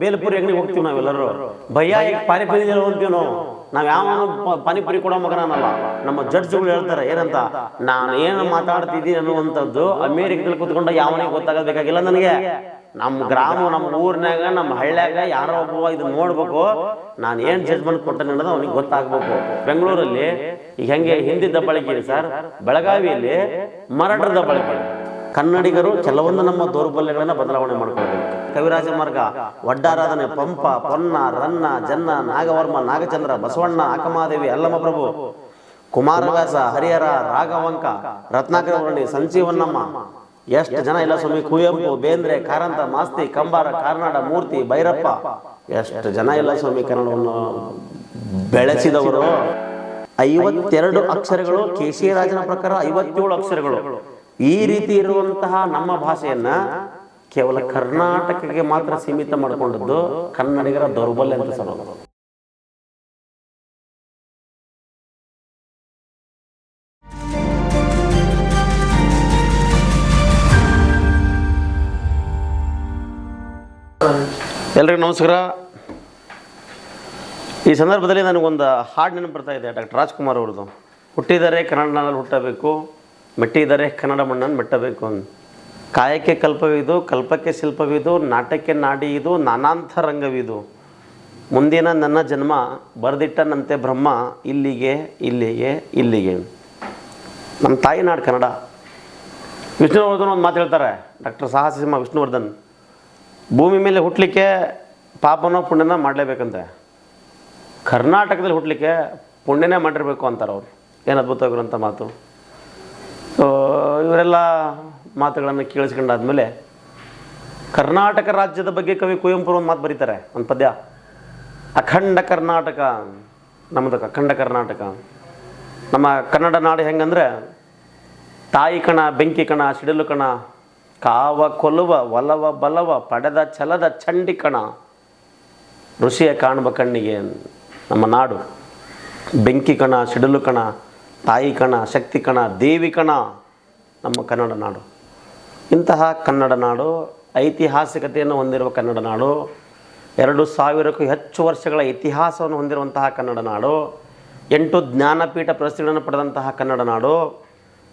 ಬೇಲ್ಪುರಿ ಹೆಂಗ್ ಹೋಗ್ತೀವಿ ನಾವೆಲ್ಲರೂ. ಭಯ ಈಗ ಪಾನಿಪುರಿ ಹೋಗ್ತೀವಿ ನಾವು. ನಾವ್ ಯಾವ ಪಾನಿಪುರಿ ಕೊಡೋ ಮಗನಲ್ಲ ನಮ್ಮ ಜಡ್ಜ್ಗಳು ಹೇಳ್ತಾರೆ, ಏನಂತ? ನಾನು ಏನು ಮಾತಾಡ್ತಿದ್ದೀನಿ ಅನ್ನುವಂಥದ್ದು ಅಮೇರಿಕದಲ್ಲಿ ಕುತ್ಕೊಂಡ ಯಾವನೇ ಗೊತ್ತಾಗಬೇಕಾಗಿಲ್ಲ ನನಗೆ. ನಮ್ಮ ಗ್ರಾಮ ನಮ್ಮ ಊರಿನಾಗ ನಮ್ಮ ಹಳ್ಳ್ಯಾಗ ಯಾರೋ ಒಬ್ಬ ಇದು ನೋಡ್ಬೇಕು. ನಾನು ಏನ್ ಜಡ್ಜ್ಮೆಂಟ್ ಕೊಟ್ಟೆ ಅನ್ನೋದು ಅವನಿಗೆ ಗೊತ್ತಾಗ್ಬೇಕು. ಬೆಂಗಳೂರಲ್ಲಿ ಈಗ ಹೆಂಗೆ ಹಿಂದಿ ಬಳಕೆ ಸರ್, ಬೆಳಗಾವಿಯಲ್ಲಿ ಮರಾಠರ ದಬ್ಬಾಳಿಕೆ ಇದೆ. ಕನ್ನಡಿಗರು ಕೆಲವೊಂದು ನಮ್ಮ ದೌರ್ಬಲ್ಯಗಳನ್ನ ಬದಲಾವಣೆ ಮಾಡ್ಕೊಳ್ಬೇಕು. ಕವಿರಾಜ ಮಾರ್ಗ ಒಡ್ಡಾರಾಧನೆ ಪಂಪ, ಪೊನ್ನ, ರನ್ನ, ಜನ್ನ, ನಾಗವರ್ಮ, ನಾಗಚಂದ್ರ, ಬಸವಣ್ಣ ಅಕಮಾದೇವಿ ಅಲ್ಲಮ್ಮ ಪ್ರಭು, ಕುಮಾರವ್ಯಾಸ, ಹರಿಹರ, ರಾಘವಂಕ, ರತ್ನಾಕರ ವರ್ಣಿ ಸಂಜೀವನ್ನಮ್ಮ ಎಷ್ಟು ಜನ ಇಲ್ಲ ಸ್ವಾಮಿ? ಕುವೆಂಪು, ಬೇಂದ್ರೆ, ಕಾರಂತ, ಮಾಸ್ತಿ, ಕಂಬಾರ, ಕಾರ್ನಾಡ, ಮೂರ್ತಿ, ಭೈರಪ್ಪ. ಎಷ್ಟು ಜನ ಇಲ್ಲ ಸ್ವಾಮಿ ಕನ್ನಡವನ್ನು ಬೆಳೆಸಿದವರು? ಐವತ್ತೆರಡು ಅಕ್ಷರಗಳು ಕೇಶಿರಾಜನ ಪ್ರಕಾರ ಐವತ್ತೇಳು ಅಕ್ಷರಗಳು. ಈ ರೀತಿ ಇರುವಂತಹ ನಮ್ಮ ಭಾಷೆಯನ್ನ ಕೇವಲ ಕರ್ನಾಟಕಕ್ಕೆ ಮಾತ್ರ ಸೀಮಿತ ಮಾಡಿಕೊಂಡದ್ದು ಕನ್ನಡಿಗರ ದೌರ್ಬಲ್ಯ ಅಂತ ಸರ್ ಅದು. ಎಲ್ರಿಗೂ ನಮಸ್ಕಾರ. ಈ ಸಂದರ್ಭದಲ್ಲಿ ನನಗೊಂದು ಹಾಡು ನೆನಪು ಬರ್ತಾ ಇದೆ ಡಾಕ್ಟರ್ ರಾಜ್ಕುಮಾರ್ ಅವ್ರದ್ದು. ಹುಟ್ಟಿದರೆ ಕನ್ನಡನಲ್ಲಿ ಹುಟ್ಟಬೇಕು. ಮೆಟ್ಟಿದರೆ ಕನ್ನಡ ಮಣ್ಣನ್ನು ಮೆಟ್ಟಬೇಕು ಅಂತ. ಕಾಯಕ್ಕೆ ಕಲ್ಪವಿದು, ಕಲ್ಪಕ್ಕೆ ಶಿಲ್ಪವಿದು, ನಾಟಕ್ಕೆ ನಾಡಿ ಇದು ನಾನಾಂಥ ರಂಗವಿದು. ಮುಂದಿನ ನನ್ನ ಜನ್ಮ ಬರೆದಿಟ್ಟನಂತೆ ಬ್ರಹ್ಮ, ಇಲ್ಲಿಗೆ ಇಲ್ಲಿಗೆ ಇಲ್ಲಿಗೆ. ನಮ್ಮ ತಾಯಿ ನಾಡು ಕನ್ನಡ. ವಿಷ್ಣುವರ್ಧನ್ ಒಂದು ಮಾತು ಹೇಳ್ತಾರೆ, ಡಾಕ್ಟರ್ ಸಾಹಸಿಂಹ ವಿಷ್ಣುವರ್ಧನ್. ಭೂಮಿ ಮೇಲೆ ಹುಟ್ಟಲಿಕ್ಕೆ ಪಾಪನೋ ಪುಣ್ಯನ ಮಾಡಲೇಬೇಕಂತೆ. ಕರ್ನಾಟಕದಲ್ಲಿ ಹುಟ್ಟಲಿಕ್ಕೆ ಪುಣ್ಯನೇ ಮಾಡಿರಬೇಕು ಅಂತಾರೆ ಅವರು. ಏನು ಅದ್ಭುತವಾಗಿರುವಂಥ ಮಾತು. ಸೊ ಇವರೆಲ್ಲ ಮಾತುಗಳನ್ನು ಕೇಳಿಸ್ಕೊಂಡಾದ್ಮೇಲೆ ಕರ್ನಾಟಕ ರಾಜ್ಯದ ಬಗ್ಗೆ ಕವಿ ಕುವೆಂಪು ಒಂದು ಮಾತು ಬರೀತಾರೆ, ಒಂದು ಪದ್ಯ. ಅಖಂಡ ಕರ್ನಾಟಕ, ನಮ್ಮದು ಅಖಂಡ ಕರ್ನಾಟಕ. ನಮ್ಮ ಕನ್ನಡ ನಾಡು ಹೆಂಗಂದ್ರೆ ತಾಯಿ ಕಣ, ಬೆಂಕಿ ಕಣ, ಸಿಡಿಲು ಕಣ, ಕಾವ ಕೊಲುವ, ಒಲವ ಬಲವ, ಪಡೆದ ಛಲದ ಚಂಡಿ ಕಣ. ಋಷಿಯ ಕಾಣುವ ಕಣ್ಣಿಗೆ ನಮ್ಮ ನಾಡು. ಬೆಂಕಿ ಕಣ, ಸಿಡಿಲು ಕಣ ತಾಯಿ ಕಣ, ಶಕ್ತಿ ಕಣ, ದೇವಿ ಕಣ ನಮ್ಮ ಕನ್ನಡ ನಾಡು. ಇಂತಹ ಕನ್ನಡ ನಾಡು, ಐತಿಹಾಸಿಕತೆಯನ್ನು ಹೊಂದಿರುವ ಕನ್ನಡ ನಾಡು, ಎರಡು ಸಾವಿರಕ್ಕೂ ಹೆಚ್ಚು ವರ್ಷಗಳ ಇತಿಹಾಸವನ್ನು ಹೊಂದಿರುವಂತಹ ಕನ್ನಡ ನಾಡು, ಎಂಟು ಜ್ಞಾನಪೀಠ ಪ್ರಶಸ್ತಿಗಳನ್ನು ಪಡೆದಂತಹ ಕನ್ನಡ ನಾಡು,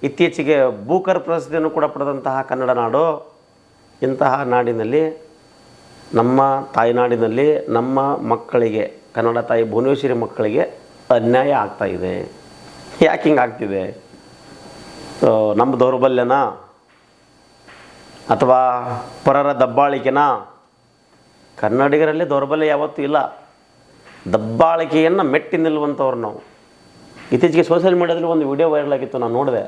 ಇತ್ತೀಚೆಗೆ ಬೂಕರ್ ಪ್ರಶಸ್ತಿಯನ್ನು ಕೂಡ ಪಡೆದಂತಹ ಕನ್ನಡ ನಾಡು. ಇಂತಹ ನಾಡಿನಲ್ಲಿ, ನಮ್ಮ ತಾಯ್ನಾಡಿನಲ್ಲಿ ನಮ್ಮ ಮಕ್ಕಳಿಗೆ, ಕನ್ನಡ ತಾಯಿ ಭುವನೇಶ್ವರಿ ಮಕ್ಕಳಿಗೆ ಅನ್ಯಾಯ ಆಗ್ತಾ ಇದೆ. ಯಾಕೆ ಹಿಂಗೆ ಆಗ್ತಿದೆ? ನಮ್ಮ ದೌರ್ಬಲ್ಯನ? ಅಥವಾ ಪರರ ದಬ್ಬಾಳಿಕೆನಾ? ಕನ್ನಡಿಗರಲ್ಲಿ ದೌರ್ಬಲ್ಯ ಯಾವತ್ತೂ ಇಲ್ಲ. ದಬ್ಬಾಳಿಕೆಯನ್ನು ಮೆಟ್ಟಿ ನಿಲ್ಲುವಂಥವ್ರು ನಾವು. ಇತ್ತೀಚೆಗೆ ಸೋಷಿಯಲ್ ಮೀಡಿಯಾದಲ್ಲಿ ಒಂದು ವಿಡಿಯೋ ವೈರಲ್ ಆಗಿತ್ತು, ನಾನು ನೋಡಿದೆ.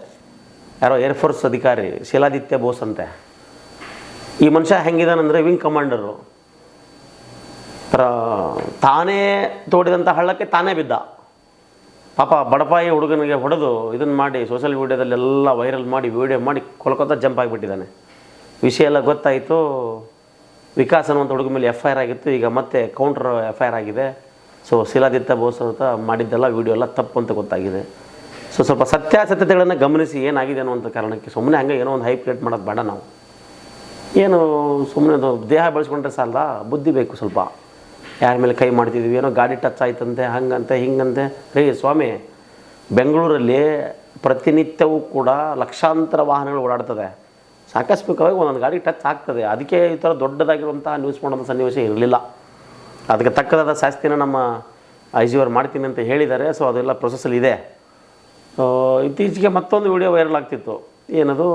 ಯಾರೋ ಏರ್ಫೋರ್ಸ್ ಅಧಿಕಾರಿ, ಶೀಲಾದಿತ್ಯ ಬೋಸ್ ಅಂತೆ. ಈ ಮನುಷ್ಯ ಹೆಂಗಿದಾನಂದರೆ ವಿಂಗ್ ಕಮಾಂಡರು ತಾನೇ ತೋಡಿದಂಥ ಹಳ್ಳಕ್ಕೆ ತಾನೇ ಬಿದ್ದ. ಪಾಪ ಬಡಪಾಯಿ ಹುಡುಗನಿಗೆ ಹೊಡೆದು ಇದನ್ನು ಮಾಡಿ ಸೋಷಿಯಲ್ ಮೀಡಿಯಾದಲ್ಲೆಲ್ಲ ವೈರಲ್ ಮಾಡಿ ವಿಡಿಯೋ ಮಾಡಿ ಕೊಲ್ಕತ್ತಾ ಜಂಪ್ ಆಗಿಬಿಟ್ಟಿದ್ದಾನೆ. ವಿಷಯ ಎಲ್ಲ ಗೊತ್ತಾಯಿತು. ವಿಕಾಸ್ ಅನ್ನುವಂಥ ಹುಡುಗ ಮೇಲೆ ಎಫ್ ಐ ಆರ್ ಆಗಿತ್ತು. ಈಗ ಮತ್ತೆ ಕೌಂಟ್ರ್ ಎಫ್ ಐ ಆರ್ ಆಗಿದೆ. ಸೊ ಶಿಲಾದಿತ್ಯ ಬೋಸ್ ಅಂತ ಮಾಡಿದ್ದೆಲ್ಲ ವಿಡಿಯೋ ಎಲ್ಲ ತಪ್ಪು ಅಂತ ಗೊತ್ತಾಗಿದೆ. ಸೊ ಸ್ವಲ್ಪ ಸತ್ಯಾಸತ್ಯತೆಗಳನ್ನು ಗಮನಿಸಿ ಏನಾಗಿದೆ ಅನ್ನುವಂಥ ಕಾರಣಕ್ಕೆ ಸುಮ್ಮನೆ ಹಂಗೆ ಏನೋ ಒಂದು ಹೈಪ್ ಕ್ರಿಯೇಟ್ ಮಾಡೋದು ಬೇಡ ನಾವು. ಏನು ಸುಮ್ಮನೆ ಅದು ದೇಹ ಬೆಳೆಸ್ಕೊಂಡ್ರೆ ಸಾಲದ ಬುದ್ಧಿ ಬೇಕು ಸ್ವಲ್ಪ. ಯಾರ ಮೇಲೆ ಕೈ ಮಾಡ್ತಿದ್ವಿ? ಏನೋ ಗಾಡಿ ಟಚ್ ಆಯ್ತಂತೆ, ಹಂಗಂತೆ, ಹಿಂಗಂತೆ. ರೀ, ಸ್ವಾಮಿ, ಬೆಂಗಳೂರಲ್ಲಿ ಪ್ರತಿನಿತ್ಯವೂ ಕೂಡ ಲಕ್ಷಾಂತರ ವಾಹನಗಳು ಓಡಾಡ್ತದೆ. ಆಕಸ್ಮಿಕವಾಗಿ ಒಂದೊಂದು ಗಾಡಿ ಟಚ್ ಆಗ್ತದೆ. ಅದಕ್ಕೆ ಈ ಥರ ದೊಡ್ಡದಾಗಿರುವಂಥ ನ್ಯೂಸ್ ಮಾಡೋಂಥ ಸನ್ನಿವೇಶ ಇರಲಿಲ್ಲ. ಅದಕ್ಕೆ ತಕ್ಕದಾದ ಶಾಸ್ತಿನ ನಮ್ಮ ಐ ಜಿ ಅವರು ಮಾಡ್ತೀನಿ ಅಂತ ಹೇಳಿದ್ದಾರೆ. ಸೊ ಅದೆಲ್ಲ ಪ್ರೊಸೆಸಲ್ಲಿ ಇದೆ. ಇತ್ತೀಚೆಗೆ ಮತ್ತೊಂದು ವಿಡಿಯೋ ವೈರಲ್ ಆಗ್ತಿತ್ತು. ಏನದು?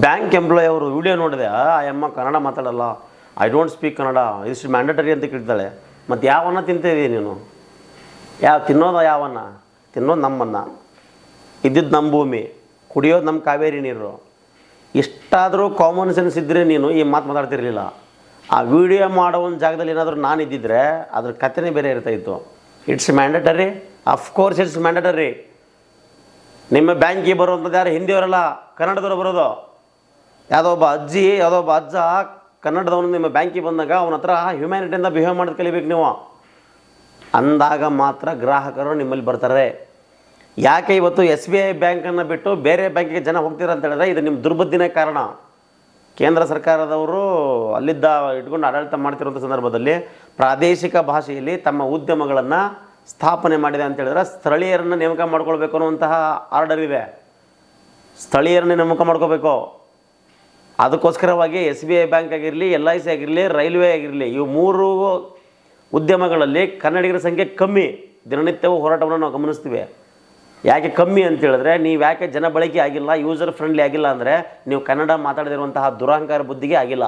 ಬ್ಯಾಂಕ್ ಎಂಪ್ಲಾಯ್ ಅವರು ವಿಡಿಯೋ ನೋಡಿದೆ. ಆ ಅಮ್ಮ ಕನ್ನಡ ಮಾತಾಡಲ್ಲ. ಐ ಡೋಂಟ್ ಸ್ಪೀಕ್ ಕನ್ನಡ ಇಷ್ಟು ಮ್ಯಾಂಡಟರಿ ಅಂತ ಕೇಳ್ತಾಳೆ. ಮತ್ತು ಯಾವನ್ನ ತಿಂತಿದ್ದೀಯ ನೀನು? ಯಾವ, ತಿನ್ನೋದ ಯಾವನ್ನ? ತಿನ್ನೋದು ನಮ್ಮನ್ನ. ಇದ್ದಿದ್ದು ನಮ್ಮ ಭೂಮಿ, ಕುಡಿಯೋದು ನಮ್ಮ ಕಾವೇರಿ ನೀರು. ಇಷ್ಟಾದರೂ ಕಾಮನ್ ಸೆನ್ಸ್ ಇದ್ದರೆ ನೀನು ಈ ಮಾತು ಮಾತಾಡ್ತಿರ್ಲಿಲ್ಲ. ಆ ವಿಡಿಯೋ ಮಾಡೋ ಒಂದು ಜಾಗದಲ್ಲಿ ಏನಾದರೂ ನಾನು ಇದ್ದಿದ್ದರೆ ಅದ್ರ ಕಥೆನೇ ಬೇರೆ ಇರ್ತಾ ಇತ್ತು. It's mandatory of course it's mandatory ನಿಮ್ಮ ಬ್ಯಾಂಕಿಗೆ ಬರುವಂಥದ್ದು ಯಾರು? ಹಿಂದಿಯವರಲ್ಲ? ಕನ್ನಡದವರು ಬರೋದು? ಯಾವುದೋ ಒಬ್ಬ ಅಜ್ಜಿ, ಯಾವುದೋ ಒಬ್ಬ ಅಜ್ಜ ಕನ್ನಡದವನು ನಿಮ್ಮ ಬ್ಯಾಂಕಿಗೆ ಬಂದಾಗ ಅವನ ಹತ್ರ ಹ್ಯುಮ್ಯಾನಿಟಿಯಿಂದ ಬಿಹೇವ್ ಮಾಡೋದು ಕಲಿಬೇಕು ನೀವು. ಅಂದಾಗ ಮಾತ್ರ ಗ್ರಾಹಕರು ನಿಮ್ಮಲ್ಲಿ ಬರ್ತಾರೆ. ಯಾಕೆ ಇವತ್ತು ಎಸ್ ಬಿ ಐ ಬ್ಯಾಂಕನ್ನು ಬಿಟ್ಟು ಬೇರೆ ಬ್ಯಾಂಕಿಗೆ ಜನ ಹೋಗ್ತೀರ ಅಂತ ಹೇಳಿದ್ರೆ ಇದು ನಿಮ್ಮ ದುರ್ಬುದ್ಧಿನೇ ಕಾರಣ. ಕೇಂದ್ರ ಸರ್ಕಾರದವರು ಅಲ್ಲಿದ್ದ ಇಟ್ಕೊಂಡು ಆಡಳಿತ ಮಾಡ್ತಿರುವಂಥ ಸಂದರ್ಭದಲ್ಲಿ ಪ್ರಾದೇಶಿಕ ಭಾಷೆಯಲ್ಲಿ ತಮ್ಮ ಉದ್ಯಮಗಳನ್ನು ಸ್ಥಾಪನೆ ಮಾಡಿದೆ ಅಂತ ಹೇಳಿದ್ರೆ ಸ್ಥಳೀಯರನ್ನು ನೇಮಕ ಮಾಡ್ಕೊಳ್ಬೇಕು ಅನ್ನುವಂತಹ ಆರ್ಡರ್ ಇದೆ. ಸ್ಥಳೀಯರನ್ನು ನೇಮಕ ಮಾಡ್ಕೋಬೇಕು. ಅದಕ್ಕೋಸ್ಕರವಾಗಿ ಎಸ್ ಬಿ ಐ ಬ್ಯಾಂಕ್ ಆಗಿರಲಿ, ಎಲ್ ಐ ಸಿ ಆಗಿರಲಿ, ರೈಲ್ವೆ ಆಗಿರಲಿ, ಇವು ಮೂರು ಉದ್ಯಮಗಳಲ್ಲಿ ಕನ್ನಡಿಗರ ಸಂಖ್ಯೆ ಕಮ್ಮಿ. ದಿನನಿತ್ಯವು ಹೋರಾಟವನ್ನು ನಾವು ಗಮನಿಸ್ತೀವಿ. ಯಾಕೆ ಕಮ್ಮಿ ಅಂತ ಹೇಳಿದ್ರೆ, ನೀವು ಯಾಕೆ ಜನ ಬಳಕೆ ಆಗಿಲ್ಲ ಯೂಸರ್ ಫ್ರೆಂಡ್ಲಿ ಆಗಿಲ್ಲ ಅಂದರೆ ನೀವು ಕನ್ನಡ ಮಾತಾಡದಿರುವಂತಹ ದುರಹಂಕಾರ ಬುದ್ಧಿಗೆ ಆಗಿಲ್ಲ.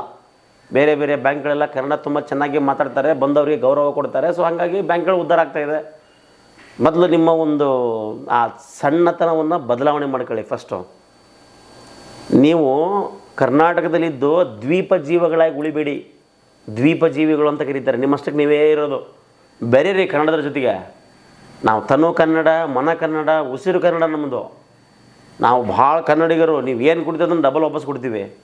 ಬೇರೆ ಬೇರೆ ಬ್ಯಾಂಕ್ಗಳೆಲ್ಲ ಕನ್ನಡ ತುಂಬ ಚೆನ್ನಾಗಿ ಮಾತಾಡ್ತಾರೆ, ಬಂದವರಿಗೆ ಗೌರವ ಕೊಡ್ತಾರೆ. ಸೊ ಹಾಗಾಗಿ ಬ್ಯಾಂಕ್ಗಳು ಉದ್ಧಾರ ಇದೆ. ಮೊದಲು ನಿಮ್ಮ ಒಂದು, ಆ ಸಣ್ಣತನವನ್ನು ಬದಲಾವಣೆ ಮಾಡ್ಕೊಳ್ಳಿ ಫಸ್ಟು ನೀವು ಕರ್ನಾಟಕದಲ್ಲಿದ್ದು ದ್ವೀಪ ಜೀವಗಳಾಗಿ ಉಳಿಬೇಡಿ. ದ್ವೀಪ ಜೀವಿಗಳು ಅಂತ ಕರೀತಾರೆ. ನಿಮ್ಮಷ್ಟಕ್ಕೆ ನೀವೇ ಇರೋದು. ಬೇರೆ ಕನ್ನಡದ ಜೊತೆಗೆ. ನಾವು ತನು ಕನ್ನಡ, ಮನ ಕನ್ನಡ, ಉಸಿರು ಕನ್ನಡ ನಮ್ಮದು. ನಾವು ಭಾಳ ಕನ್ನಡಿಗರು. ನೀವು ಏನು ಕುಡಿತದನ್ನು ಡಬಲ್ ವಾಪಸ್ ಕೊಡ್ತೀವಿ.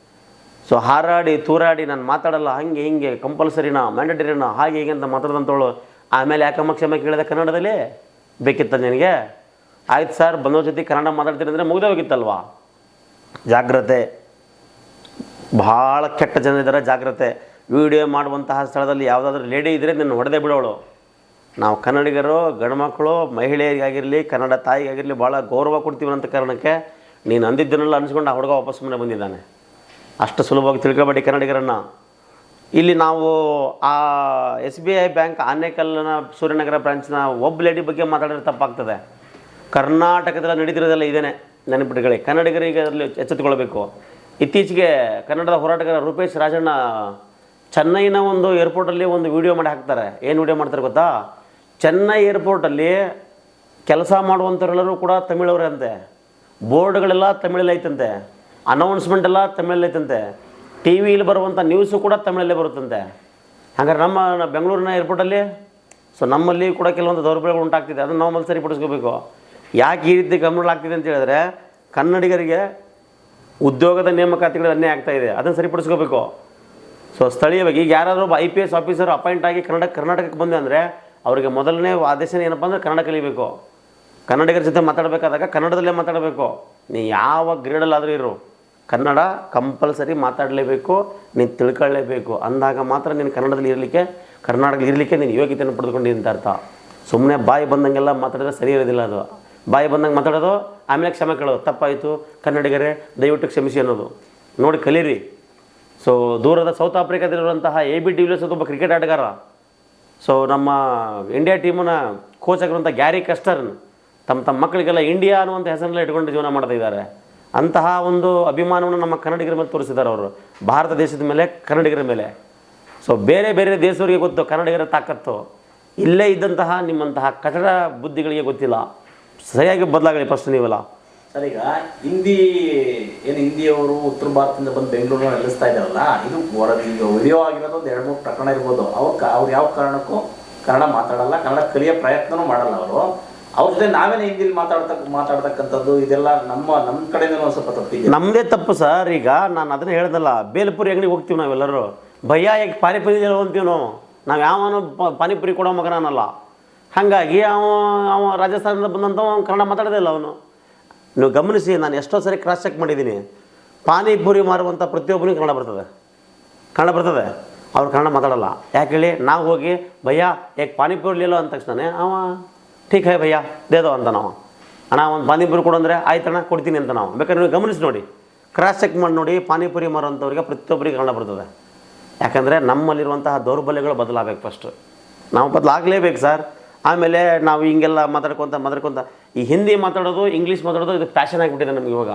ಸೊ ಹಾರಾಡಿ, ತೂರಾಡಿ, ನಾನು ಮಾತಾಡಲ್ಲ, ಹಂಗೆ ಹಿಂಗೆ ಕಂಪಲ್ಸರಿನ ಮ್ಯಾಂಡೇಟರಿನಾ ಹಾಗೆ ಹೀಗೆ ಅಂತ ಮಾತಾಡ್ದಂತವಳು ಆಮೇಲೆ ಯಾಕಮ್ಮ ಕ್ಷಮೆ ಕೇಳಿದೆ ಕನ್ನಡದಲ್ಲಿ? ಬೇಕಿತ್ತ ನಿನಗೆ? ಆಯ್ತು ಸರ್, ಬಂದವ್ರ ಜೊತೆ ಕನ್ನಡ ಮಾತಾಡ್ತೀನಿ ಅಂದರೆ ಮುಗ್ದೋಗಿತ್ತಲ್ವಾ ಜಾಗ್ರತೆ. ಭಾಳ ಕೆಟ್ಟ ಜನ ಇದ್ದಾರೆ ಜಾಗ್ರತೆ. ವಿಡಿಯೋ ಮಾಡುವಂತಹ ಸ್ಥಳದಲ್ಲಿ ಯಾವುದಾದ್ರೂ ಲೇಡಿ ಇದ್ದರೆ ನಿನ್ನ ಹೊಡೆದೇ ಬಿಡೋಳು. ನಾವು ಕನ್ನಡಿಗರು ಗಂಡ್ಮಕ್ಳು ಮಹಿಳೆಯರಿಗಾಗಿರಲಿ, ಕನ್ನಡ ತಾಯಿಗಾಗಿರಲಿ ಭಾಳ ಗೌರವ ಕೊಡ್ತೀವಿ ಅಂತ ಕಾರಣಕ್ಕೆ ನೀನು ಅಂದಿದ್ದನ್ನೆಲ್ಲ ಅನಿಸ್ಕೊಂಡು ಆ ಹುಡುಗ ವಾಪಸ್ ಮನೆ ಬಂದಿದ್ದಾನೆ. ಅಷ್ಟು ಸುಲಭವಾಗಿ ತಿಳ್ಕೊಬೇಡಿ ಕನ್ನಡಿಗರನ್ನು. ಇಲ್ಲಿ ನಾವು ಆ ಎಸ್ ಬಿ ಐ ಬ್ಯಾಂಕ್ ಆನೇಕಲ್ನ ಸೂರ್ಯನಗರ ಬ್ರಾಂಚ್ನ ಒಬ್ಬ ಲೇಡಿ ಬಗ್ಗೆ ಮಾತಾಡಿದ್ರೆ ತಪ್ಪಾಗ್ತದೆ. ಕರ್ನಾಟಕದಲ್ಲಿ ನಡೀತಿರೋದೆಲ್ಲ ಇದೇನೆ ನೆನಪಿಟ್ಕೊಳ್ಳಿ. ಕನ್ನಡಿಗರಿಗೆ ಅದರಲ್ಲಿ ಎಚ್ಚೆತ್ತುಕೊಳ್ಬೇಕು. ಇತ್ತೀಚೆಗೆ ಕನ್ನಡದ ಹೋರಾಟಗಾರ ರೂಪೇಶ್ ರಾಜಣ್ಣ ಚೆನ್ನೈನ ಒಂದು ಏರ್ಪೋರ್ಟಲ್ಲಿ ಒಂದು ವಿಡಿಯೋ ಮಾಡಿ ಹಾಕ್ತಾರೆ. ಏನು ವಿಡಿಯೋ ಮಾಡ್ತಾರೆ ಗೊತ್ತಾ? ಚೆನ್ನೈ ಏರ್ಪೋರ್ಟಲ್ಲಿ ಕೆಲಸ ಮಾಡುವಂಥವರೆಲ್ಲರೂ ಕೂಡ ತಮಿಳವರೇ ಅಂತೆ. ಬೋರ್ಡ್ಗಳೆಲ್ಲ ತಮಿಳಲ್ಲೈತಂತೆ ಅನೌನ್ಸ್ಮೆಂಟ್ ಎಲ್ಲ ತಮಿಳಲ್ಲೈತಂತೆ ಟಿ ವಿಲಿ ಬರುವಂಥ ನ್ಯೂಸು ಕೂಡ ತಮಿಳಲ್ಲೇ ಬರುತ್ತಂತೆ. ಹಾಗಾದ್ರೆ ನಮ್ಮ ಬೆಂಗಳೂರಿನ ಏರ್ಪೋರ್ಟಲ್ಲಿ? ಸೊ ನಮ್ಮಲ್ಲಿ ಕೂಡ ಕೆಲವೊಂದು ದೌರ್ಬಲ್ಯಗಳು ಉಂಟಾಗ್ತಿದೆ. ಅದನ್ನು ನಾವು ಮೊದಲು ಸರಿಪಡಿಸ್ಕೋಬೇಕು ಯಾಕೆ ಈ ರೀತಿ ಗಮನಗಳಾಗ್ತಿದೆ ಅಂತ ಹೇಳಿದ್ರೆ, ಕನ್ನಡಿಗರಿಗೆ ಉದ್ಯೋಗದ ನೇಮಕಾತಿಗಳು ಅನ್ಯಾಯ ಆಗ್ತಾ ಇದೆ. ಅದನ್ನು ಸರಿಪಡಿಸ್ಕೋಬೇಕು. ಸೊ ಸ್ಥಳೀಯವಾಗಿ ಈಗ ಯಾರಾದರೂ I P S officer appoint ಆಗಿ ಕನ್ನಡ, ಕರ್ನಾಟಕಕ್ಕೆ ಬಂದೆ ಅಂದರೆ ಅವರಿಗೆ ಮೊದಲನೇ ಆದೇಶ ಏನಪ್ಪ ಅಂದರೆ ಕನ್ನಡ ಕಲಿಬೇಕು. ಕನ್ನಡಿಗರ ಜೊತೆ ಮಾತಾಡಬೇಕಾದಾಗ ಕನ್ನಡದಲ್ಲೇ ಮಾತಾಡಬೇಕು. ನೀ ಯಾವ ಗ್ರೇಡಲ್ಲಾದರೂ ಇರು. ಕನ್ನಡ ಕಂಪಲ್ಸರಿ ಮಾತಾಡಲೇಬೇಕು, ನೀನು ತಿಳ್ಕೊಳ್ಳೇಬೇಕು. ಅಂದಾಗ ಮಾತ್ರ ನೀನು ಕನ್ನಡದಲ್ಲಿ ಇರಲಿಕ್ಕೆ, ಕರ್ನಾಟಕದಲ್ಲಿ ಇರಲಿಕ್ಕೆ ನೀನು ಯೋಗ್ಯತೆಯನ್ನು ಪಡೆದುಕೊಂಡಿದ್ದಂಥ ಅಂತ ಸುಮ್ಮನೆ ಬಾಯಿ ಬಂದಂಗೆಲ್ಲ ಮಾತಾಡಿದ್ರೆ ಸರಿ ಇರೋದಿಲ್ಲ ಅದು. ಬಾಯಿ ಬಂದಂಗೆ ಮಾತಾಡೋದು, ಆಮೇಲೆ ಕ್ಷಮೆ ಕೇಳೋದು. ತಪ್ಪಾಯಿತು, ಕನ್ನಡಿಗರೇ, ದಯವಿಟ್ಟು ಕ್ಷಮಿಸಿ ಅನ್ನೋದು. ನೋಡಿ, ಕಲೀರಿ. ಸೊ ದೂರದ ಸೌತ್ ಆಫ್ರಿಕಾದಲ್ಲಿರುವಂತಹ ಎ ಬಿ ಡಿವಿಲಿಯರ್ಸ್ ಒಬ್ಬ ಕ್ರಿಕೆಟ್ ಆಟಗಾರ. ಸೊ ನಮ್ಮ ಇಂಡಿಯಾ ಟೀಮನ್ನು ಕೋಚ್ ಆಗಿರುವಂಥ ಗ್ಯಾರಿ ಕಸ್ಟರ್ನ್ ತಮ್ಮ ತಮ್ಮ ಮಕ್ಕಳಿಗೆಲ್ಲ ಇಂಡಿಯಾ ಅನ್ನುವಂಥ ಹೆಸರನ್ನೆಲ್ಲ ಇಟ್ಕೊಂಡು ಜೀವನ ಮಾಡ್ತಾ ಇದ್ದಾರೆ. ಅಂತಹ ಒಂದು ಅಭಿಮಾನವನ್ನು ನಮ್ಮ ಕನ್ನಡಿಗರ ಮೇಲೆ ತೋರಿಸಿದ್ದಾರೆ ಅವರು. ಭಾರತ ದೇಶದ ಮೇಲೆ, ಕನ್ನಡಿಗರ ಮೇಲೆ. ಸೊ ಬೇರೆ ಬೇರೆ ದೇಶದವರಿಗೆ ಗೊತ್ತು, ಕನ್ನಡಿಗರ ತಾಕತ್ತು. ಇಲ್ಲೇ ಇದ್ದಂತಹ ನಿಮ್ಮಂತಹ ಕಟ್ಟಡ ಬುದ್ಧಿಗಳಿಗೆ ಗೊತ್ತಿಲ್ಲ. ಸರಿಯಾಗಿ ಬದಲಾಗಲಿ ಫಸ್ಟ್ ನೀವೆಲ್ಲ. ಸರ್ ಈಗ ಹಿಂದಿ ಏನು ಹಿಂದಿಯವರು ಉತ್ತರ ಭಾರತದಿಂದ ಬಂದು ಬೆಂಗಳೂರಿನ ನಡೆಸ್ತಾ ಇದ್ದಾರಲ್ಲ ಇದು ವಿಡಿಯೋ. ಆಗಿರೋದು ಒಂದು ಎರಡು ಮೂರು ಪ್ರಕರಣ ಇರ್ಬೋದು. ಅವ್ರು ಅವ್ರು ಯಾವ ಕಾರಣಕ್ಕೂ ಕನ್ನಡ ಮಾತಾಡಲ್ಲ ಕನ್ನಡ ಕಲಿಯೋ ಪ್ರಯತ್ನನೂ ಮಾಡಲ್ಲ ಅವರು. ಅವ್ರ ಜೊತೆ ನಾವೇನೇ ಹಿಂದಿಲಿ ಮಾತಾಡ್ತಕ್ಕ ಮಾತಾಡ್ತಕ್ಕಂಥದ್ದು ಇದೆಲ್ಲ ನಮ್ಮ ನಮ್ಮ ಕಡೆಯಿಂದ ಒಂದು ಸ್ವಲ್ಪ ತಪ್ಪಿದೆ. ನಮ್ಮದೇ ತಪ್ಪು ಸರ್ ಈಗ ನಾನು ಅದನ್ನೇ ಹೇಳ್ದಲ್ಲ ಬೇಲ್ಪುರಿ ಅಂಗಡಿಗೆ ಹೋಗ್ತೀವಿ ನಾವೆಲ್ಲರೂ. ಭಯ ಯಾಕೆ ಪಾನಿಪುರಿ ಅಂತೀವಿ ನಾವು ನಾವು ಯಾವನು ಪಾನಿಪುರಿ ಕೊಡೋ ಮಗನಲ್ಲ ಹಾಗಾಗಿ ಅವ ಅವ ರಾಜಸ್ಥಾನದಿಂದ ಬಂದಂಥ ಅವ್ನು ಕನ್ನಡ ಮಾತಾಡೋದಿಲ್ಲ ಅವನು. ನೀವು ಗಮನಿಸಿ, ನಾನು ಎಷ್ಟೋ ಸರಿ ಕ್ರಾಸ್ ಚೆಕ್ ಮಾಡಿದ್ದೀನಿ. ಪಾನಿಪುರಿ ಮಾರುವಂಥ ಪ್ರತಿಯೊಬ್ಬರಿಗೂ ಕನ್ನಡ ಬರ್ತದೆ. ಕನ್ನಡ ಬರ್ತದೆ. ಅವ್ರು ಕನ್ನಡ ಮಾತಾಡಲ್ಲ. ಯಾಕೆ ಹೇಳಿ, ನಾವು ಹೋಗಿ, ಭಯ್ಯ, ಏಕ್ ಪಾನಿಪುರಿ ಇಲ್ಲ ಅಂದ ತಕ್ಷಣ ಅವ, ಠೀಕ್ ಹೈ ಭಯ್ಯ ದೇದೋ ಅಂತ ನಾವು. ಅಣ್ಣ, ಒಂದು ಪಾನಿಪುರಿ ಕೊಡು ಅಂದರೆ ಆಯ್ತಣ್ಣ ಕೊಡ್ತೀನಿ ಅಂತ ನಾವು. ಬೇಕಾದ್ರೆ ನೀವು ಗಮನಿಸಿ ನೋಡಿ. ಕ್ರಾಸ್ ಚೆಕ್ ಮಾಡಿ ನೋಡಿ, ಪಾನಿಪುರಿ ಮಾರುವಂಥವ್ರಿಗೆ ಪ್ರತಿಯೊಬ್ಬರಿಗೆ ಕನ್ನಡ ಬರ್ತದೆ. ಯಾಕಂದರೆ ನಮ್ಮಲ್ಲಿರುವಂತಹ ದೌರ್ಬಲ್ಯಗಳು ಬದಲಾಗಬೇಕು ಫಸ್ಟು ನಾವು ಬದಲಾಗಲೇಬೇಕು ಸರ್ ಆಮೇಲೆ ನಾವು ಹಿಂಗೆಲ್ಲ ಮಾತಾಡ್ಕೊತ ಮಾತಾಡ್ಕೊತ, ಈ ಹಿಂದಿ ಮಾತಾಡೋದು ಇಂಗ್ಲೀಷ್ ಮಾತಾಡೋದು, ಇದು ಫ್ಯಾಷನ್ ಆಗಿಬಿಟ್ಟಿದೆ ನಮ್ಗೆ ಇವಾಗ.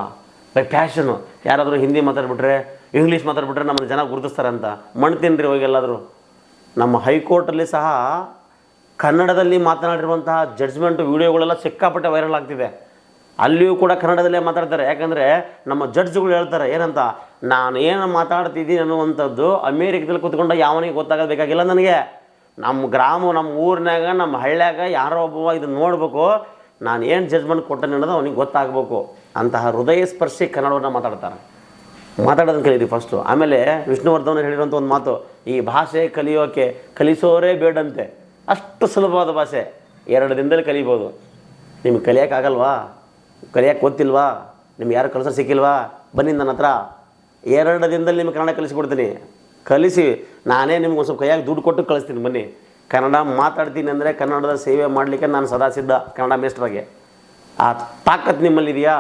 ಬೈ ಫ್ಯಾಷನು ಯಾರಾದರೂ ಹಿಂದಿ ಮಾತಾಡ್ಬಿಟ್ರೆ ಇಂಗ್ಲೀಷ್ ಮಾತಾಡ್ಬಿಟ್ರೆ ನಮ್ಮನ್ನು ಜನ ಗುರುತಿಸ್ತಾರೆ ಅಂತ ಮಣ್ತೀನಿ ರೀ ಹೋಗಿ ಎಲ್ಲಾದರೂ ನಮ್ಮ ಹೈಕೋರ್ಟಲ್ಲಿ ಸಹ ಕನ್ನಡದಲ್ಲಿ ಮಾತನಾಡಿರುವಂತಹ ಜಡ್ಜ್ಮೆಂಟು ವೀಡಿಯೋಗಳೆಲ್ಲ ಸಿಕ್ಕಾಪಟ್ಟೆ ವೈರಲ್ ಆಗ್ತಿದೆ. ಅಲ್ಲಿಯೂ ಕೂಡ ಕನ್ನಡದಲ್ಲೇ ಮಾತಾಡ್ತಾರೆ. ಯಾಕಂದರೆ ನಮ್ಮ ಜಡ್ಜ್ಗಳು ಹೇಳ್ತಾರೆ, ಏನಂತ, ನಾನು ಏನು ಮಾತಾಡ್ತಿದ್ದೀನಿ ಅನ್ನುವಂಥದ್ದು ಅಮೇರಿಕದಲ್ಲಿ ಕೂತ್ಕೊಂಡು ಯಾವನಿಗೆ ಗೊತ್ತಾಗೋದು ಬೇಕಾಗಿಲ್ಲ ನನಗೆ. ನಮ್ಮ ಗ್ರಾಮ ನಮ್ಮ ಊರಿನಾಗ ನಮ್ಮ ಹಳ್ಳ್ಯಾಗ ಯಾರೋ ಒಬ್ಬ ಇದನ್ನು ನೋಡಬೇಕು, ನಾನು ಏನು ಜಜ್ಮೆಂಟ್ ಕೊಟ್ಟೆನ ಅನ್ನೋದು ಅವ್ನಿಗೆ ಗೊತ್ತಾಗಬೇಕು. ಅಂತಹ ಹೃದಯ ಸ್ಪರ್ಶಿ ಕನ್ನಡವನ್ನು ಮಾತಾಡ್ತಾರೆ ಮಾತಾಡೋದನ್ನು ಕಲೀರಿ ಫಸ್ಟು ಆಮೇಲೆ ವಿಷ್ಣುವರ್ಧನ್ ಹೇಳಿರೋಂಥ ಒಂದು ಮಾತು, ಈ ಭಾಷೆ ಕಲಿಯೋಕೆ ಕಲಿಸೋರೇ ಬೇಡಂತೆ. ಅಷ್ಟು ಸುಲಭವಾದ ಭಾಷೆ. ಎರಡು ದಿನದಲ್ಲಿ ಕಲಿಬೋದು. ನಿಮ್ಗೆ ಕಲಿಯೋಕ್ಕಾಗಲ್ವಾ ಕಲಿಯೋಕೆ ಗೊತ್ತಿಲ್ವಾ? ನಿಮ್ಗೆ ಯಾರು ಕಲಿಸೋ ಸಿಕ್ಕಿಲ್ವಾ? ಬನ್ನಿ ನನ್ನ ಹತ್ರ. ಎರಡು ದಿನದಲ್ಲಿ ನಿಮ್ಗೆ ಕನ್ನಡ ಕಲಿಸಿಕೊಡ್ತೀನಿ. ಕಲಿಸಿ, ನಾನೇ ನಿಮ್ಗೆ ಒಂದು ಸ್ವಲ್ಪ ಕೈಯಾಗಿ ದುಡ್ಡು ಕೊಟ್ಟು ಕಳಿಸ್ತೀನಿ, ಬನ್ನಿ. ಕನ್ನಡ ಮಾತಾಡ್ತೀನಿ ಅಂದರೆ ಕನ್ನಡದ ಸೇವೆ ಮಾಡಲಿಕ್ಕೆ ನಾನು ಸದಾ ಸಿದ್ಧ ಕನ್ನಡ ಮೇಸ್ಟ್ರಾಗೆ ಆ ತಾಕತ್ ನಿಮ್ಮಲ್ಲಿದೆಯಾ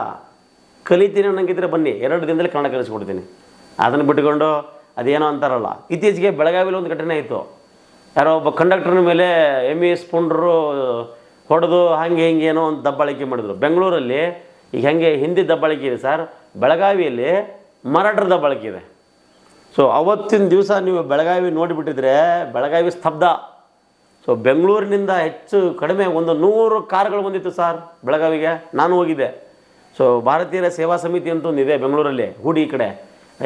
ಕಲಿತೀನಿ ಅನ್ನಂಗಿದ್ರೆ ಬನ್ನಿ, ಎರಡು ದಿನದಲ್ಲಿ ಕನ್ನಡ ಕಲಿಸ್ಕೊಡ್ತೀನಿ. ಅದನ್ನು ಬಿಟ್ಕೊಂಡು ಅದೇನೋ ಅಂತಾರಲ್ಲ, ಇತ್ತೀಚೆಗೆ ಬೆಳಗಾವಿಲಿ ಒಂದು ಘಟನೆ ಆಯಿತು. ಯಾರೋ ಒಬ್ಬ ಕಂಡಕ್ಟರ್ನ ಮೇಲೆ ಎಂ ಇ ಸ್ಪೂಂಡ್ರು ಹೊಡೆದು ಹಾಗೆ ಹಿಂಗೆ ಏನೋ ಒಂದು ದಬ್ಬಾಳಿಕೆ ಮಾಡಿದ್ರು. ಬೆಂಗಳೂರಲ್ಲಿ ಈಗ ಹೆಂಗೆ ಹಿಂದಿ ದಬ್ಬಾಳಿಕೆ ಇದೆ ಸರ್, ಬೆಳಗಾವಿಯಲ್ಲಿ ಮರಾಠರ ದಬ್ಬಾಳಿಕೆ ಇದೆ. ಸೊ ಅವತ್ತಿನ ದಿವಸ ನೀವು ಬೆಳಗಾವಿ ನೋಡಿಬಿಟ್ಟಿದ್ರೆ ಬೆಳಗಾವಿ ಸ್ತಬ್ಧ. ಸೊ ಬೆಂಗಳೂರಿನಿಂದ ಹೆಚ್ಚು ಕಡಿಮೆ ಒಂದು ನೂರು ಕಾರ್ಗಳು ಬಂದಿತ್ತು ಸರ್ ಬೆಳಗಾವಿಗೆ. ನಾನು ಹೋಗಿದ್ದೆ. ಸೊ ಭಾರತೀಯರ ಸೇವಾ ಸಮಿತಿ ಅಂತ ಒಂದಿದೆ ಬೆಂಗಳೂರಲ್ಲಿ, ಹೂಡಿ ಈ ಕಡೆ.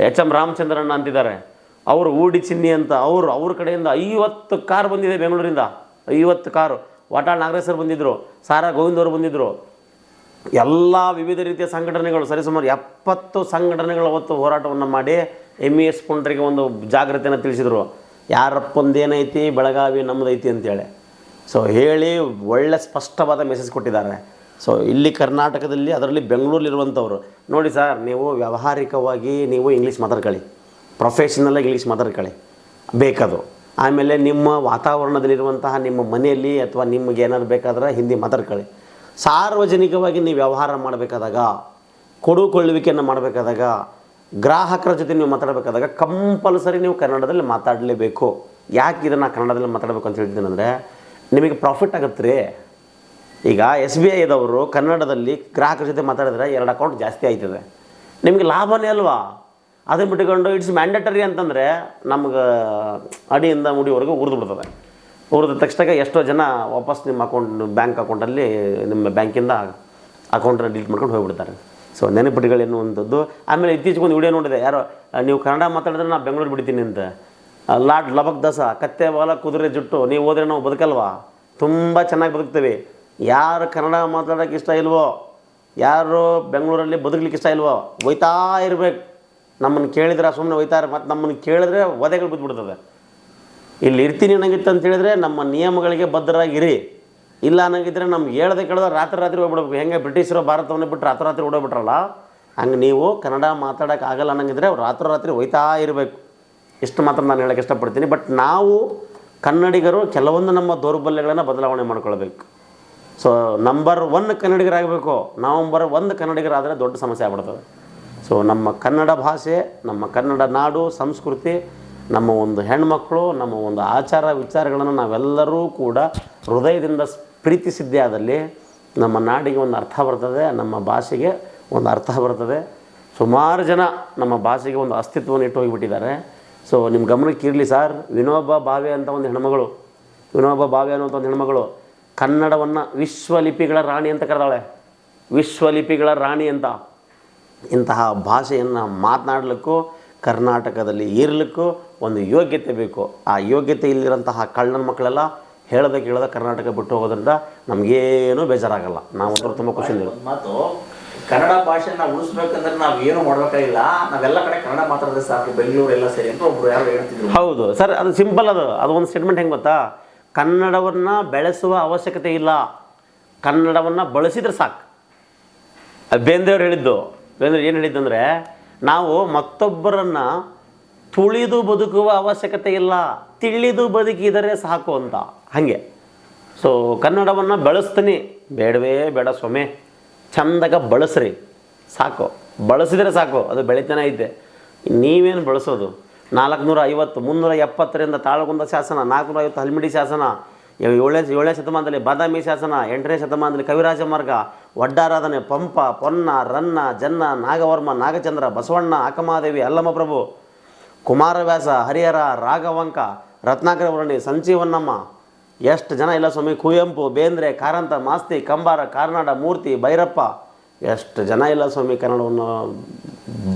ಎಚ್ ಎಂ ರಾಮಚಂದ್ರಣ್ಣ ಅಂತಿದ್ದಾರೆ. ಅವರು ಊಡಿ ಚಿನ್ನಿ ಅಂತ ಅವರು ಅವ್ರ ಕಡೆಯಿಂದ ಐವತ್ತು ಕಾರ್ ಬಂದಿದೆ ಬೆಂಗಳೂರಿಂದ. ಐವತ್ತು ಕಾರು. ವಾಟಾಳ್ ನಾಗರೇಶ್ವರ್ ಬಂದಿದ್ದರು ಸಾರಾ ಗೋವಿಂದ್ ಅವರು ಬಂದಿದ್ದರು ಎಲ್ಲ ವಿವಿಧ ರೀತಿಯ ಸಂಘಟನೆಗಳು, ಸರಿಸುಮಾರು ಎಪ್ಪತ್ತು ಸಂಘಟನೆಗಳು ಅವತ್ತು ಹೋರಾಟವನ್ನು ಮಾಡಿ ಎಂ ಇ ಎಸ್ ಪುಂಡ್ರಿಗೆ ಒಂದು ಜಾಗೃತಿಯನ್ನು ತಿಳಿಸಿದರು. ಯಾರಪ್ಪಂದೇನೈತಿ, ಬೆಳಗಾವಿ ನಮ್ಮದೈತಿ ಅಂತೇಳಿ. ಸೊ ಹೇಳಿ ಒಳ್ಳೆ ಸ್ಪಷ್ಟವಾದ ಮೆಸೇಜ್ ಕೊಟ್ಟಿದ್ದಾರೆ. ಸೊ ಇಲ್ಲಿ ಕರ್ನಾಟಕದಲ್ಲಿ, ಅದರಲ್ಲಿ ಬೆಂಗಳೂರಲ್ಲಿರುವಂಥವ್ರು ನೋಡಿ ಸರ್ ನೀವು ವ್ಯಾವಹಾರಿಕವಾಗಿ ನೀವು ಇಂಗ್ಲೀಷ್ ಮಾತಾಡ್ಕೊಳ್ಳಿ. ಪ್ರೊಫೆಷನಲಾಗಿ ಇಂಗ್ಲೀಷ್ ಮಾತಾಡ್ಕೊಳ್ಳಿ. ಬೇಕದು ಆಮೇಲೆ ನಿಮ್ಮ ವಾತಾವರಣದಲ್ಲಿರುವಂತಹ ನಿಮ್ಮ ಮನೆಯಲ್ಲಿ ಅಥವಾ ನಿಮಗೆ ಏನಾದ್ರು ಬೇಕಾದ್ರೆ ಹಿಂದಿ ಮಾತಾಡ್ಕೊಳ್ಳಿ. ಸಾರ್ವಜನಿಕವಾಗಿ ನೀವು ವ್ಯವಹಾರ ಮಾಡಬೇಕಾದಾಗ, ಕೊಡುಕೊಳ್ಳುವಿಕೆಯನ್ನು ಮಾಡಬೇಕಾದಾಗ, ಗ್ರಾಹಕರ ಜೊತೆ ನೀವು ಮಾತಾಡಬೇಕಾದಾಗ ಕಂಪಲ್ಸರಿ ನೀವು ಕನ್ನಡದಲ್ಲಿ ಮಾತಾಡಲೇಬೇಕು. ಯಾಕೆ ಇದನ್ನು ಕನ್ನಡದಲ್ಲಿ ಮಾತಾಡಬೇಕು ಅಂತ ಹೇಳ್ತೀನಿ ಅಂದರೆ, ನಿಮಗೆ ಪ್ರಾಫಿಟ್ ಆಗುತ್ತೆ ರೀ. ಈಗ ಎಸ್ ಬಿ ಐದವರು ಕನ್ನಡದಲ್ಲಿ ಗ್ರಾಹಕರ ಜೊತೆ ಮಾತಾಡಿದ್ರೆ ಎರಡು ಅಕೌಂಟ್ ಜಾಸ್ತಿ ಆಯ್ತದೆ. ನಿಮಗೆ ಲಾಭನೇ ಅಲ್ವಾ? ಅದನ್ನು ಬಿಟ್ಕೊಂಡು ಇಟ್ಸ್ ಮ್ಯಾಂಡೇಟರಿ ಅಂತಂದರೆ ನಮ್ಗೆ ಅಡಿಯಿಂದ ಮುಡಿವರೆಗೂ ಉರಿದು ಬಿಡ್ತದೆ. ಉರಿದ ತಕ್ಷಣ ಎಷ್ಟೋ ಜನ ವಾಪಸ್ ನಿಮ್ಮ ಅಕೌಂಟ್ ಬ್ಯಾಂಕ್ ಅಕೌಂಟಲ್ಲಿ ನಿಮ್ಮ ಬ್ಯಾಂಕಿಂದ ಅಕೌಂಟನ್ನು ಡಿಲೀಟ್ ಮಾಡ್ಕೊಂಡು ಹೋಗ್ಬಿಡ್ತಾರೆ. ಸೊ ನೆನಪಿಟ್ಟುಗಳು ಎನ್ನುವಂಥದ್ದು. ಆಮೇಲೆ ಇತ್ತೀಚೆಗೆ ಒಂದು ವಿಡಿಯೋ ನೋಡಿದೆ. ಯಾರೋ, ನೀವು ಕನ್ನಡ ಮಾತಾಡಿದ್ರೆ ನಾನು ಬೆಂಗಳೂರು ಬಿಡ್ತೀನಿ ಅಂತ. ಲಾಡ್ ಲಬಕ್ ದಸ, ಕತ್ತೆ ಬಾಲ ಕುದುರೆ, ಜುಟ್ಟು, ನೀವು ಹೋದರೆ ನಾವು ಬದುಕಲ್ವಾ? ತುಂಬ ಚೆನ್ನಾಗಿ ಬದುಕ್ತೀವಿ. ಯಾರು ಕನ್ನಡ ಮಾತಾಡೋಕ್ಕೆ ಇಷ್ಟ ಇಲ್ವೋ? ಯಾರು ಬೆಂಗಳೂರಲ್ಲಿ ಬದುಕಲಿಕ್ಕೆ ಇಷ್ಟ ಇಲ್ವೋ? ಒಯ್ತಾ ಇರಬೇಕು. ನಮ್ಮನ್ನು ಕೇಳಿದ್ರೆ ಸುಮ್ಮನೆ ಒಯ್ತಾರೆ ಮತ್ತು ನಮ್ಮನ್ನು ಕೇಳಿದ್ರೆ ಒದೆಗಳು ಬಿದ್ದುಬಿಡ್ತದೆ ಇಲ್ಲಿ ಇರ್ತೀನಿ ಅನ್ನಂಗಿತ್ತು ಹೇಳಿದ್ರೆ ನಮ್ಮ ನಿಯಮಗಳಿಗೆ ಬದ್ಧರಾಗಿರಿ. ಇಲ್ಲ ಅನ್ನಂಗಿದ್ರೆ ನಮ್ಗೆ ಹೇಳ್ದೆ ಕೇಳಿದ್ರೆ ರಾತ್ರಿ ರಾತ್ರಿ ಹೋಗ್ಬಿಡ್ಬೇಕು. ಹೆಂಗೆ ಬ್ರಿಟಿಷರು ಭಾರತವನ್ನು ಬಿಟ್ಟು ರಾತ್ರಿ ರಾತ್ರಿ ಓಡೋಗ್ಬಿಟ್ರಲ್ಲ? ಹಂಗೆ ನೀವು ಕನ್ನಡ ಮಾತಾಡೋಕೆ ಆಗಲ್ಲ ಅನ್ನಂಗಿದ್ರೆ ರಾತ್ರಿ ರಾತ್ರಿ ಹೋಯ್ತಾ ಇರಬೇಕು. ಇಷ್ಟು ಮಾತ್ರ ನಾನು ಹೇಳೋಕ್ಕೆ ಇಷ್ಟಪಡ್ತೀನಿ. ಬಟ್ ನಾವು ಕನ್ನಡಿಗರು ಕೆಲವೊಂದು ನಮ್ಮ ದೌರ್ಬಲ್ಯಗಳನ್ನು ಬದಲಾವಣೆ ಮಾಡ್ಕೊಳ್ಬೇಕು. ಸೊ ನಂಬರ್ ಒನ್ ಕನ್ನಡಿಗರಾಗಬೇಕು. ನವಂಬರ್ ಒಂದು ಕನ್ನಡಿಗರಾದರೆ ದೊಡ್ಡ ಸಮಸ್ಯೆ ಆಗ್ಬಿಡ್ತದೆ. ಸೊ ನಮ್ಮ ಕನ್ನಡ ಭಾಷೆ, ನಮ್ಮ ಕನ್ನಡ ನಾಡು, ಸಂಸ್ಕೃತಿ ನಮ್ಮ ಒಂದು ಹೆಣ್ಮಕ್ಳು, ನಮ್ಮ ಒಂದು ಆಚಾರ ವಿಚಾರಗಳನ್ನು ನಾವೆಲ್ಲರೂ ಕೂಡ ಹೃದಯದಿಂದ ಪ್ರೀತಿಸಿದ್ದೇ ಆದಲ್ಲಿ ನಮ್ಮ ನಾಡಿಗೆ ಒಂದು ಅರ್ಥ ಬರ್ತದೆ, ನಮ್ಮ ಭಾಷೆಗೆ ಒಂದು ಅರ್ಥ ಬರ್ತದೆ. ಸುಮಾರು ಜನ ನಮ್ಮ ಭಾಷೆಗೆ ಒಂದು ಅಸ್ತಿತ್ವವನ್ನು ಇಟ್ಟು ಹೋಗಿಬಿಟ್ಟಿದ್ದಾರೆ. ಸೊ ನಿಮ್ಮ ಗಮನಕ್ಕೆ ಇರಲಿ ಸರ್, ವಿನೋಬ ಭಾವೆ ಅಂತ ಒಂದು ಹೆಣ್ಮಗಳು, ವಿನೋಬ ಭಾವೆ ಅನ್ನೋಂಥ ಒಂದು ಹೆಣ್ಮಗಳು, ಕನ್ನಡವನ್ನು ವಿಶ್ವಲಿಪಿಗಳ ರಾಣಿ ಅಂತ ಕರೆದಾಳೆ. ವಿಶ್ವಲಿಪಿಗಳ ರಾಣಿ ಅಂತ. ಇಂತಹ ಭಾಷೆಯನ್ನು ಮಾತನಾಡಲಿಕ್ಕೂ ಕರ್ನಾಟಕದಲ್ಲಿ ಇರಲಿಕ್ಕೂ ಒಂದು ಯೋಗ್ಯತೆ ಬೇಕು. ಆ ಯೋಗ್ಯತೆ ಇಲ್ಲಿರೋಂತಹ ಕಳ್ಳನ ಮಕ್ಕಳೆಲ್ಲ ಹೇಳ್ದೆ ಕೇಳದ ಕರ್ನಾಟಕ ಬಿಟ್ಟು ಹೋಗೋದ್ರಿಂದ ನಮಗೇನು ಬೇಜಾರಾಗಲ್ಲ. ನಾವು ಅದ್ರ ತುಂಬ ಖುಷಿ ಮಾತು ಕನ್ನಡ ಭಾಷೆನ ಉಳಿಸ್ಬೇಕಂದ್ರೆ ನಾವು ಏನು ಮಾಡ್ಬೇಕಾಗಿಲ್ಲ. ನಾವೆಲ್ಲ ಕಡೆ ಕನ್ನಡ ಮಾತಾಡಿದ್ರೆ ಸಾಕು ಬೆಂಗಳೂರು ಎಲ್ಲ ಸೇರಿ ಅಂತ ಒಬ್ರು ಯಾರು ಹೇಳ್ತಿದ್ರು. ಹೌದು. ಸರ್ ಅದು ಸಿಂಪಲ್ ಅದು. ಅದು ಒಂದು ಸ್ಟೇಟ್ಮೆಂಟ್ ಹೆಂಗೆ ಗೊತ್ತಾ? ಕನ್ನಡವನ್ನು ಬೆಳೆಸುವ ಅವಶ್ಯಕತೆ ಇಲ್ಲ. ಕನ್ನಡವನ್ನು ಬಳಸಿದ್ರೆ ಸಾಕು. ಬೇಂದ್ರೆಯವ್ರು ಹೇಳಿದ್ದು. ಬೇಂದ್ರೆ ಏನು ಹೇಳಿದ್ದಂದರೆ ನಾವು ಮತ್ತೊಬ್ಬರನ್ನು ತುಳಿದು ಬದುಕುವ ಅವಶ್ಯಕತೆ ಇಲ್ಲ. ತಿಳಿದು ಬದುಕಿದರೆ ಸಾಕು ಅಂತ. ಹಾಗೆ. ಸೊ ಕನ್ನಡವನ್ನು ಬಳಸ್ತೀನಿ. ಬೇಡವೇ ಬೇಡ ಸೊಮೆ ಚಂದಾಗ ಬಳಸ್ರಿ. ಸಾಕು. ಬಳಸಿದರೆ ಸಾಕು. ಅದು ಬೆಳಿತಾನೆ ಐತೆ. ನೀವೇನು ಬಳಸೋದು? ನಾಲ್ಕುನೂರ ಐವತ್ತು ಮುನ್ನೂರ ಎಪ್ಪತ್ತರಿಂದ ತಾಳಗುಂದ ಶಾಸನ ನಾಲ್ಕುನೂರ ಐವತ್ತು ಹಲ್ಮಿಡಿ ಶಾಸನ ಏಳನೇ ಏಳನೇ ಶತಮಾನದಲ್ಲಿ ಬಾದಾಮಿ ಶಾಸನ, ಎಂಟನೇ ಶತಮಾನದಲ್ಲಿ ಕವಿರಾಜ ಮಾರ್ಗ ಒಡ್ಡಾರಾಧನೆ ಪಂಪ, ಪೊನ್ನ, ರನ್ನ, ಜನ್ನ, ನಾಗವರ್ಮ, ನಾಗಚಂದ್ರ, ಬಸವಣ್ಣ ಅಕ್ಕಮಾದೇವಿ ಅಲ್ಲಮ್ಮ ಪ್ರಭು, ಕುಮಾರವ್ಯಾಸ, ಹರಿಹರ, ರಾಘವಂಕ, ರತ್ನಾಕರ ವರ್ಣಿ ಸಂಜೀವನ್ನಮ್ಮ ಎಷ್ಟು ಜನ ಇಲ್ಲ ಸ್ವಾಮಿ? ಕುವೆಂಪು, ಬೇಂದ್ರೆ, ಕಾರಂತ, ಮಾಸ್ತಿ, ಕಂಬಾರ, ಕಾರ್ನಾಡ, ಮೂರ್ತಿ, ಭೈರಪ್ಪ. ಎಷ್ಟು ಜನ ಇಲ್ಲ ಸ್ವಾಮಿ ಕನ್ನಡವನ್ನು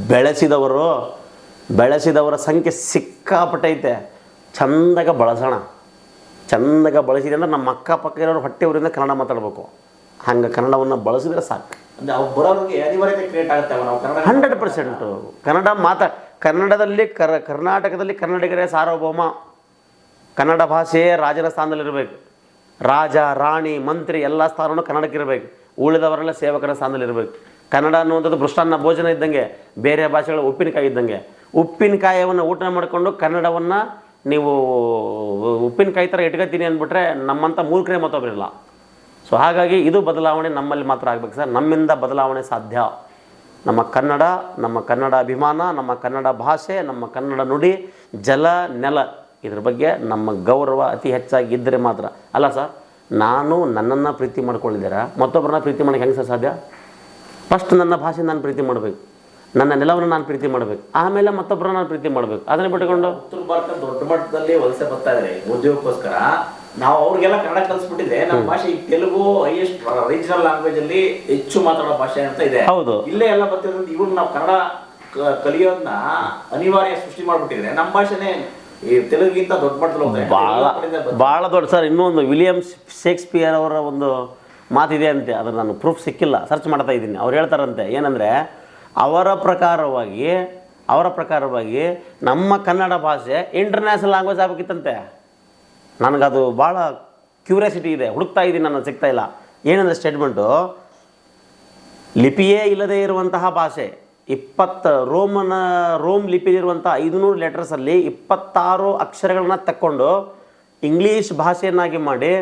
ಬೆಳೆಸಿದವರು? ಬೆಳೆಸಿದವರ ಸಂಖ್ಯೆ ಸಿಕ್ಕಾಪಟ್ಟೈತೆ. ಚಂದಾಗ ಬಳಸೋಣ. ಚಂದಾಗ ಬಳಸಿದೆ ಅಂದ್ರೆ ನಮ್ಮ ಅಕ್ಕಪಕ್ಕ ಇರೋರು ಹೊಟ್ಟೆ ಊರಿಂದ ಕನ್ನಡ ಮಾತಾಡಬೇಕು. ಹಂಗೆ ಕನ್ನಡವನ್ನು ಬಳಸಿದ್ರೆ ಸಾಕು. Hundred percent. ಕನ್ನಡ ಮಾತಾ ಕನ್ನಡದಲ್ಲಿ ಕರ ಕರ್ನಾಟಕದಲ್ಲಿ ಕನ್ನಡಿಗರೇ ಸಾರ್ವಭೌಮ ಕನ್ನಡ ಭಾಷೆಯೇ ರಾಜನ ಸ್ಥಾನದಲ್ಲಿರಬೇಕು. ರಾಜ ರಾಣಿ ಮಂತ್ರಿ ಎಲ್ಲ ಸ್ಥಾನವೂ ಕನ್ನಡಕ್ಕೆ ಇರಬೇಕು. ಉಳಿದವರೆಲ್ಲ ಸೇವಕರ ಸ್ಥಾನದಲ್ಲಿರಬೇಕು. ಕನ್ನಡ ಅನ್ನುವಂಥದ್ದು ಭೃಷ್ಟಾನ್ನ ಭೋಜನ ಇದ್ದಂಗೆ ಬೇರೆ ಭಾಷೆಗಳ ಉಪ್ಪಿನಕಾಯಿ ಇದ್ದಂಗೆ. ಉಪ್ಪಿನಕಾಯವನ್ನು ಊಟ ಮಾಡಿಕೊಂಡು ಕನ್ನಡವನ್ನು ನೀವು ಉಪ್ಪಿನಕಾಯಿ ಥರ ಇಟ್ಕೊತೀನಿ ಅಂದ್ಬಿಟ್ರೆ ನಮ್ಮಂಥ ಮೂರ್ಖರೇ ಮತ್ತೊಬ್ಬರಿಲ್ಲ ಸೊ ಹಾಗಾಗಿ ಇದು ಬದಲಾವಣೆ ನಮ್ಮಲ್ಲಿ ಮಾತ್ರ ಆಗ್ಬೇಕು ಸರ್. ನಮ್ಮಿಂದ ಬದಲಾವಣೆ ಸಾಧ್ಯ. ನಮ್ಮ ಕನ್ನಡ ನಮ್ಮ ಕನ್ನಡ ಅಭಿಮಾನ, ನಮ್ಮ ಕನ್ನಡ ಭಾಷೆ, ನಮ್ಮ ಕನ್ನಡ ನುಡಿ, ಜಲ, ನೆಲ ಇದ್ರ ಬಗ್ಗೆ ನಮ್ಮ ಗೌರವ ಅತಿ ಹೆಚ್ಚಾಗಿ ಇದ್ದರೆ ಮಾತ್ರ. ಅಲ್ಲ ಸರ್, ನಾನು ನನ್ನನ್ನು ಪ್ರೀತಿ ಮಾಡ್ಕೊಳ್ಳಿದ್ದೀರಾ ಮತ್ತೊಬ್ಬರನ್ನ ಪ್ರೀತಿ ಮಾಡೋಕ್ಕೆ ಹೆಂಗೆ ಸರ್ ಸಾಧ್ಯ? ಫಸ್ಟ್ ನನ್ನ ಭಾಷೆ ನಾನು ಪ್ರೀತಿ ಮಾಡಬೇಕು. ನನ್ನ ನೆಲವನ್ನು ನಾನು ಪ್ರೀತಿ ಮಾಡಬೇಕು. ಆಮೇಲೆ ಮತ್ತೊಬ್ಬರನ್ನ ನಾನು ಪ್ರೀತಿ ಮಾಡಬೇಕು. ಅದನ್ನ ಬಿಟ್ಟುಕೊಂಡು ಉತ್ತರ ಭಾರತ ದೊಡ್ಡ ಮಟ್ಟದಲ್ಲಿ ವಲಸೆ ಬರ್ತಾ ಇದ್ರೆ ಉದ್ಯೋಗಕ್ಕೋಸ್ಕರ. ನಾವು ಅವ್ರಿಗೆಲ್ಲ ಕನ್ನಡ ಕಲಿಸ್ಬಿಟ್ಟಿದ್ರೆ ನಮ್ಮ ಭಾಷೆ ಈ ತೆಲುಗು ಹೈಯೆಸ್ಟ್ ರೀಜನಲ್ ಲ್ಯಾಂಗ್ವೇಜ್ ಅಲ್ಲಿ ಹೆಚ್ಚು ಮಾತಾಡೋ ಭಾಷೆ ಅಂತ ಇದೆ. ಹೌದು. ಇಲ್ಲೇ ಎಲ್ಲ ಬರ್ತಿರೋದ್ರಿಂದ ಇವ್ರು ನಾವು ಕನ್ನಡ ಕಲಿಯೋದನ್ನ ಅನಿವಾರ್ಯ ಸೃಷ್ಟಿ ಮಾಡ್ಬಿಟ್ಟಿದ್ರೆ ನಮ್ಮ ಭಾಷೆನೇ ಈ ತೆಲುಗಿಂತ ದೊಡ್ಡ ಮಟ್ಟದಲ್ಲಿ ಬಹಳ ದೊಡ್ಡ ಸರ್ ಇನ್ನೊಂದು ವಿಲಿಯಮ್ ಶೇಕ್ಸ್ಪಿಯರ್ ಅವರ ಒಂದು ಮಾತಿದೆ ಅಂತೆ. ಅದ್ರ ನಾನು ಪ್ರೂಫ್ ಸಿಕ್ಕಿಲ್ಲ. ಸರ್ಚ್ ಮಾಡ್ತಾ ಇದ್ದೀನಿ. ಅವ್ರು ಹೇಳ್ತಾರಂತೆ ಏನಂದರೆ ಅವರ ಪ್ರಕಾರವಾಗಿ ಅವರ ಪ್ರಕಾರವಾಗಿ ನಮ್ಮ ಕನ್ನಡ ಭಾಷೆ ಇಂಟರ್ನ್ಯಾಷನಲ್ ಲ್ಯಾಂಗ್ವೇಜ್ ಆಗಬೇಕಿತ್ತಂತೆ. ನನಗದು ಭಾಳ ಕ್ಯೂರಿಯಾಸಿಟಿ ಇದೆ, ಹುಡುಕ್ತಾ ಇದ್ದೀನಿ ನಾನು, ಸಿಗ್ತಾ ಇಲ್ಲ. ಏನಂದರೆ ಸ್ಟೇಟ್ಮೆಂಟು ಲಿಪಿಯೇ ಇಲ್ಲದೆ ಇರುವಂತಹ ಭಾಷೆ, ಇಪ್ಪತ್ತು, ರೋಮನ, ರೋಮ್ ಲಿಪಿಲಿರುವಂಥ ಐದುನೂರು ಲೆಟರ್ಸಲ್ಲಿ ಇಪ್ಪತ್ತಾರು ಅಕ್ಷರಗಳನ್ನ ತಕ್ಕೊಂಡು ಇಂಗ್ಲೀಷ್ ಭಾಷೆಯನ್ನಾಗಿ ಮಾಡಿ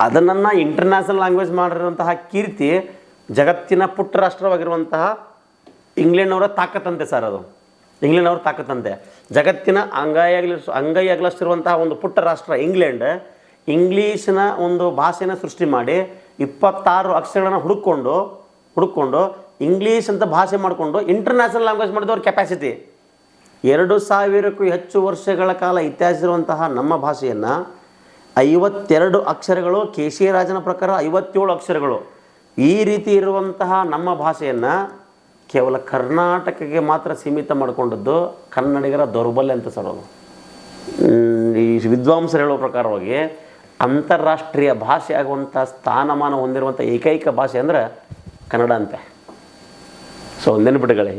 ಅದನ್ನು ಇಂಟರ್ನ್ಯಾಷನಲ್ ಲ್ಯಾಂಗ್ವೇಜ್ ಮಾಡಿರುವಂತಹ ಕೀರ್ತಿ ಜಗತ್ತಿನ ಪುಟ್ಟ ರಾಷ್ಟ್ರವಾಗಿರುವಂತಹ ಇಂಗ್ಲೆಂಡ್ನವರ ತಾಕತ್ತಂತೆ ಸರ್ ಅದು. ಇಂಗ್ಲೆಂಡ್ನವ್ರ ತಾಕತ್ತಂತೆ ಜಗತ್ತಿನ ಅಂಗೈ ಅಗಲಷ್ಟಿರುವಂತಹ ಒಂದು ಪುಟ್ಟ ರಾಷ್ಟ್ರ ಇಂಗ್ಲೆಂಡ್ ಇಂಗ್ಲೀಷಿನ ಒಂದು ಭಾಷೆನ ಸೃಷ್ಟಿ ಮಾಡಿ ಇಪ್ಪತ್ತಾರು ಅಕ್ಷರಗಳನ್ನು ಹುಡುಕೊಂಡು ಹುಡುಕೊಂಡು ಇಂಗ್ಲೀಷ್ ಅಂತ ಭಾಷೆ ಮಾಡಿಕೊಂಡು ಇಂಟರ್ನ್ಯಾಷನಲ್ ಲ್ಯಾಂಗ್ವೇಜ್ ಮಾಡಿದವ್ರ ಕೆಪಾಸಿಟಿ ಎರಡು ಸಾವಿರಕ್ಕೂ ಹೆಚ್ಚು ವರ್ಷಗಳ ಕಾಲ ಇತಿಹಾಸ ಇರುವಂತಹ ನಮ್ಮ ಭಾಷೆಯನ್ನು ಐವತ್ತೆರಡು ಅಕ್ಷರಗಳು ಕೆ ಸಿ ರಾಜನ ಪ್ರಕಾರ ಐವತ್ತೇಳು ಅಕ್ಷರಗಳು ಈ ರೀತಿ ಇರುವಂತಹ ನಮ್ಮ ಭಾಷೆಯನ್ನು ಕೇವಲ ಕರ್ನಾಟಕಕ್ಕೆ ಮಾತ್ರ ಸೀಮಿತ ಮಾಡಿಕೊಂಡದ್ದು ಕನ್ನಡಿಗರ ದೌರ್ಬಲ್ಯ ಅಂತ ಸರ್ ಅದು. ಈ ವಿದ್ವಾಂಸರು ಹೇಳೋ ಪ್ರಕಾರವಾಗಿ ಅಂತಾರಾಷ್ಟ್ರೀಯ ಭಾಷೆ ಆಗುವಂಥ ಸ್ಥಾನಮಾನ ಹೊಂದಿರುವಂಥ ಏಕೈಕ ಭಾಷೆ ಅಂದರೆ ಕನ್ನಡ ಅಂತೆ. ಸೊ ನೆನಪಿಟ್ಟುಗಳೇ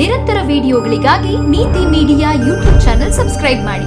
ನಿರಂತರ ವಿಡಿಯೋಗಳಿಗಾಗಿ ನೀತಿ ಮೀಡಿಯಾ ಯೂಟ್ಯೂಬ್ ಚಾನೆಲ್ ಸಬ್ಸ್ಕ್ರೈಬ್ ಮಾಡಿ.